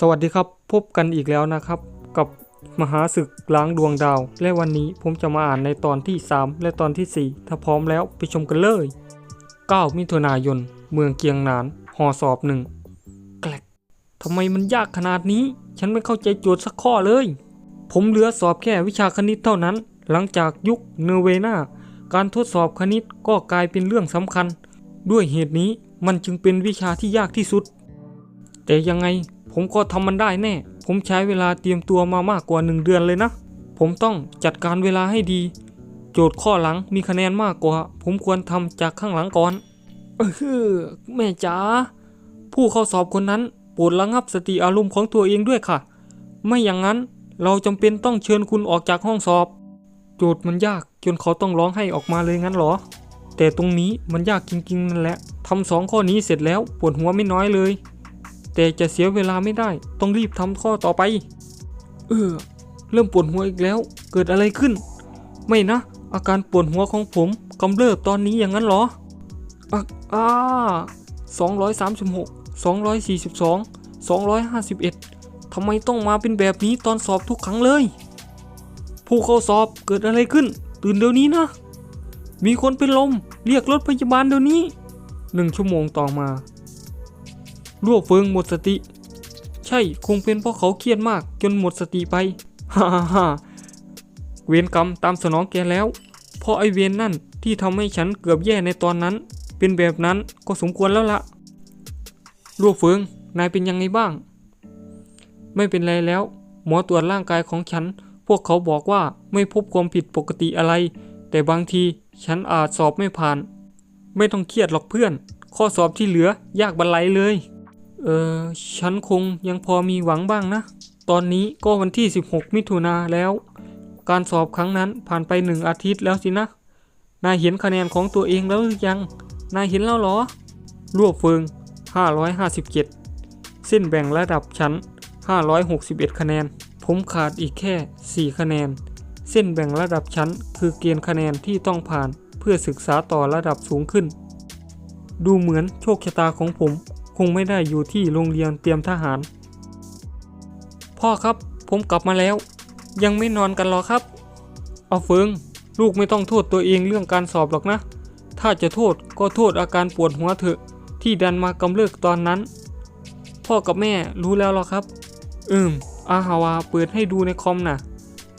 สวัสดีครับพบกันอีกแล้วนะครับ กับมหาศึกล้างดวงดาว และวันนี้ผมจะมาอ่านในตอนที่ 3 และตอนทีสี่4 ถ้าพร้อมแล้วไปชมกันเลย 9 มิถุนายน เมืองเกียงนานหอสอบหนึ่งแกลกทำไมมันยากขนาดนี้ ฉันไม่เข้าใจโจทย์สักข้อเลย ผมเหลือสอบแค่วิชาคณิตเท่านั้น หลังจากยุคเนเวนาการทดสอบคณิตก็กลายเป็นเรื่องสำคัญ ด้วยเหตุนี้มันจึงเป็นวิชาที่ยากที่สุด แต่ยังไง ผมก็ทำมันได้แน่ ผมใช้เวลาเตรียมตัวมามากกว่าหนึ่งเดือนเลยนะ ผมต้องจัดการเวลาให้ดี โจทย์ข้อหลังมีคะแนนมากกว่า ผมควรทำจากข้างหลังก่อน เออแม่จ๋า ผู้เข้าสอบคนนั้นโปรดระงับสติอารมณ์ของตัวเองด้วยค่ะ ไม่อย่างนั้นเราจำเป็นต้องเชิญคุณออกจากห้องสอบ โจทย์มันยากจนเขาต้องร้องไห้ออกมาเลยงั้นหรอ แต่ตรงนี้มันยากจริงๆนั่นแหละทำสองข้อนี้เสร็จแล้วปวดหัวไม่น้อยเลย แต่จะเสียเวลาไม่ได้ ต้องรีบทำข้อต่อไป เออ เริ่มปวดหัวอีกแล้ว เกิดอะไรขึ้น ไม่นะ อาการปวดหัวของผมกำเริบตอนนี้อย่างนั้นเหรออะอ่าสองร้อยสามสิบหกสองร้อยสี่สิบสองสองร้อยห้าสิบเอ็ดทำไมต้องมาเป็นแบบนี้ตอนสอบทุกครั้งเลย ผู้เข้าสอบเกิดอะไรขึ้น ตื่นเดี๋ยวนี้นะ มีคนเป็นลม เรียกรถพยาบาลเดี๋ยวนี้หนึ่งชั่วโมงต่อมา รั่วเฟิงหมดสติ ใช่คงเป็นเพราะเขาเครียดมากจนหมดสติไปฮ่าฮ่าฮ่าเวรกรรมตามสนองแกแล้ว เพราะไอเวรนนั่นที่ทำให้ฉันเกือบแย่ในตอนนั้น เป็นแบบนั้นก็สมควรแล้วละรั่วเฟิงนายเป็นยังไงบ้าง ไม่เป็นไรแล้ว หมอตรวจร่างกายของฉัน พวกเขาบอกว่าไม่พบความผิดปกติอะไร แต่บางทีฉันอาจสอบไม่ผ่าน ไม่ต้องเครียดหรอกเพื่อน ข้อสอบที่เหลือยากบันไลเลย เออฉันคงยังพอมีหวังบ้างนะ ตอนนี้ก็วันที่ 16 มิถุนาแล้ว การสอบครั้งนั้นผ่านไปหนึ่งอาทิตย์แล้วสินะ นายเห็นคะแนนของตัวเองแล้วหรือยัง นายเห็นแล้วเหรอ รวบเฟิง 557 เส้นแบ่งระดับชั้น 561 คะแนน ผมขาดอีกแค่ 4 คะแนน เส้นแบ่งระดับชั้น คือเกณฑ์คะแนนที่ต้องผ่านเพื่อศึกษาต่อระดับสูงขึ้น ดูเหมือนโชคชะตาของผม คงไม่ได้อยู่ที่โรงเรียนเตรียมทหาร พ่อครับผมกลับมาแล้ว ยังไม่นอนกันหรอครับ เอาเฟิง ลูกไม่ต้องโทษตัวเองเรื่องการสอบหรอกนะ ถ้าจะโทษก็โทษอาการปวดหัวเถอะ ที่ดันมากำเริกตอนนั้น พ่อกับแม่รู้แล้วหรอครับ อืมอาฮาวาเปิดให้ดูในคอมน่ะ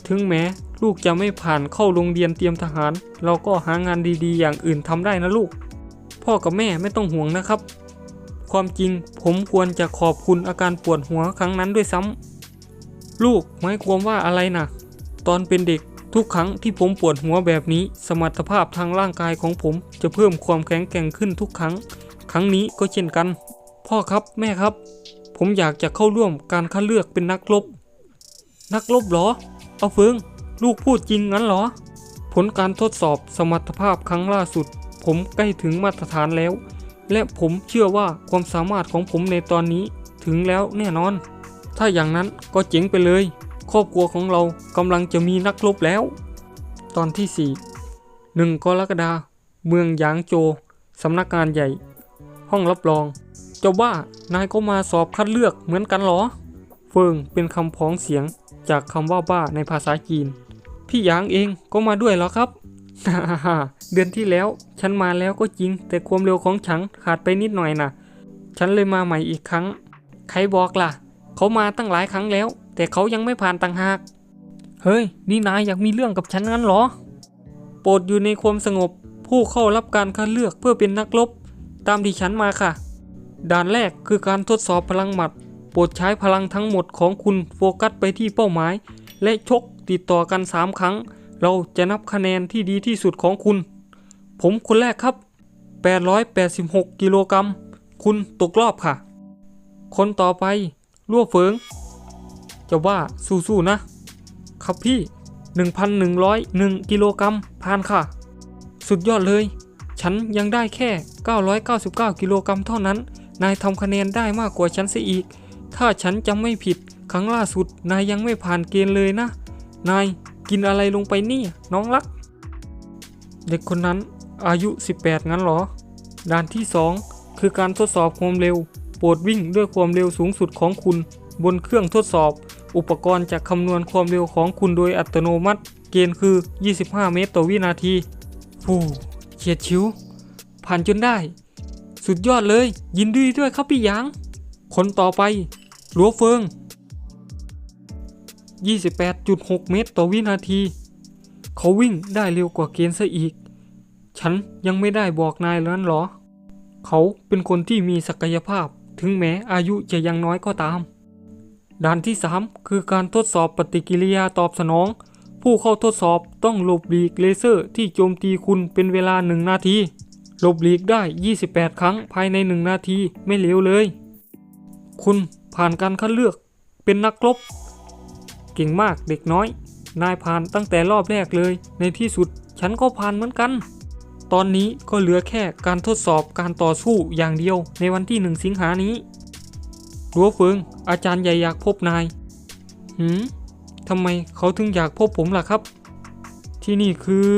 ถึงแม้ลูกจะไม่ผ่านเข้าโรงเรียนเตรียมทหาร เราก็หางานดีๆ อย่างอื่นทำได้นะลูก พ่อกับแม่ไม่ต้องห่วงนะครับ ความจริงผมควรจะขอบคุณอาการปวดหัวครั้งนั้นด้วยซ้ำ ลูกหมายความว่าอะไรนะตอนเป็นเด็กทุกครั้งที่ผมปวดหัวแบบนี้ สมรรถภาพทางร่างกายของผมจะเพิ่มความแข็งแกร่งขึ้นทุกครั้ง ครั้งนี้ก็เช่นกัน พ่อครับแม่ครับ ผมอยากจะเข้าร่วมการคัดเลือกเป็นนักรบ นักรบเหรอ เอาเฟิงลูกพูดจริงงั้นเหรอ ผลการทดสอบสมรรถภาพครั้งล่าสุด ผมใกล้ถึงมาตรฐานแล้ว และผมเชื่อว่าความสามารถของผมในตอนนี้ถึงแล้วแน่นอน ถ้าอย่างนั้นก็เจ๋งไปเลย ครอบครัวของเรากำลังจะมีนักรบแล้ว ตอนที่ 4 1 กรกฎาเมืองหยางโจ สำนักงานใหญ่ ห้องรับรอง เจ้าว่านายก็มาสอบคัดเลือกเหมือนกันเหรอ เฟิงเป็นคำพ้องเสียงจากคำว่าบ้าในภาษาจีน พี่หยางเองก็มาด้วยเหรอครับ เดือนที่แล้ว ฉันมาแล้วก็จริง แต่ความเร็วของฉันขาดไปนิดหน่อยนะฉันเลยมาใหม่อีกครั้ง ใครบอกล่ะ เขามาตั้งหลายครั้งแล้ว แต่เขายังไม่ผ่านต่างหาก เฮ้ย นี่นายอยากมีเรื่องกับฉันงั้นหรอ โปรดอยู่ในความสงบ ผู้เข้ารับการคัดเลือกเพื่อเป็นนักรบตามที่ฉันมาค่ะ ด่านแรกคือการทดสอบพลังหมัด โปรดใช้พลังทั้งหมดของคุณโฟกัสไปที่เป้าหมาย และชกติดต่อกัน 3 ครั้ง เราจะนับคะแนนที่ดีที่สุดของคุณ ผมคนแรกครับ 886 กิโลกรัม คุณตกรอบค่ะ คนต่อไปรั่วเฟิง จะว่าสู้ๆนะ ครับพี่ 1,101 กิโลกรัมผ่านค่ะ สุดยอดเลย ฉันยังได้แค่ 999 กิโลกรัมเท่านั้น นายทำคะแนนได้มากกว่าฉันเสียอีก ถ้าฉันจำไม่ผิด ครั้งล่าสุดนายยังไม่ผ่านเกณฑ์เลยนะ นาย กินอะไรลงไปนี่ น้องรัก เด็กคนนั้นอายุ 18 งั้นหรอ ด่านที่ 2 คือการทดสอบความเร็ว โปรดวิ่งด้วยความเร็วสูงสุดของคุณ บนเครื่องทดสอบ อุปกรณ์จะคำนวณความเร็วของคุณโดยอัตโนมัติ เกณฑ์คือ 25 เมตรต่อวินาทีฟูเฉียดชิว ผ่านจนได้ สุดยอดเลย ยินดีด้วยครับพี่หยาง คนต่อไปหลัวเฟิง 28.6 เมตรต่อวินาที เขาวิ่งได้เร็วกว่าเกณฑ์ซะอีก ฉันยังไม่ได้บอกนายนั้นหรอ เขาเป็นคนที่มีศักยภาพถึงแม้อายุจะยังน้อยก็ตาม ด่านที่ 3 คือการทดสอบปฏิกิริยาตอบสนอง ผู้เข้าทดสอบต้องหลบหลีกเลเซอร์ที่โจมตีคุณเป็นเวลา 1 นาที หลบหลีกได้ 28 ครั้งภายใน 1 นาทีไม่เลวเลย คุณผ่านการคัดเลือกเป็นนักรบ เก่งมากเด็กน้อย นายผ่านตั้งแต่รอบแรกเลย ในที่สุดฉันก็ผ่านเหมือนกัน ตอนนี้ก็เหลือแค่การทดสอบการต่อสู้อย่างเดียวในวันที่หนึ่งสิงหานี้รัวเฟิง อาจารย์ใหญ่อยากพบนาย หืมทำไมเขาถึงอยากพบผมล่ะครับ ที่นี่คือ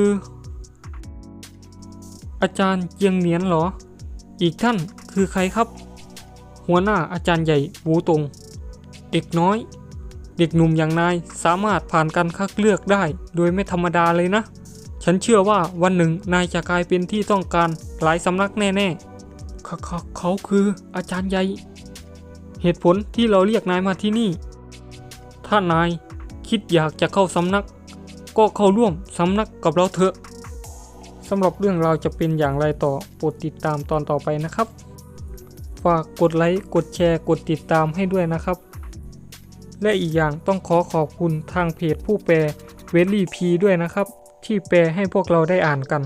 อาจารย์เจียงเหนียนเหรอ อีกท่านคือใครครับ หัวหน้าอาจารย์ใหญ่วูตงเด็กน้อย เด็กหนุ่มอย่างนายสามารถผ่านการคัดเลือกได้ โดยไม่ธรรมดาเลยนะ ฉันเชื่อว่าวันหนึ่งนายจะกลายเป็นที่ต้องการหลายสำนักแน่ๆเขาเขาเขาคืออาจารย์ใหญ่ เหตุผลที่เราเรียกนายมาที่นี่ ถ้านายคิดอยากจะเข้าสำนัก ก็เข้าร่วมสำนักกับเราเถอะสำหรับเรื่องราวจะเป็นอย่างไรต่อโปรดติดตามตอนต่อไปนะครับ ฝากกดไลค์ กดแชร์ กดติดตามให้ด้วยนะครับ และอีกอย่างต้องขอขอบคุณทางเพจผู้แปลเวลี่พีด้วยนะครับ ที่แปลให้พวกเราได้อ่านกัน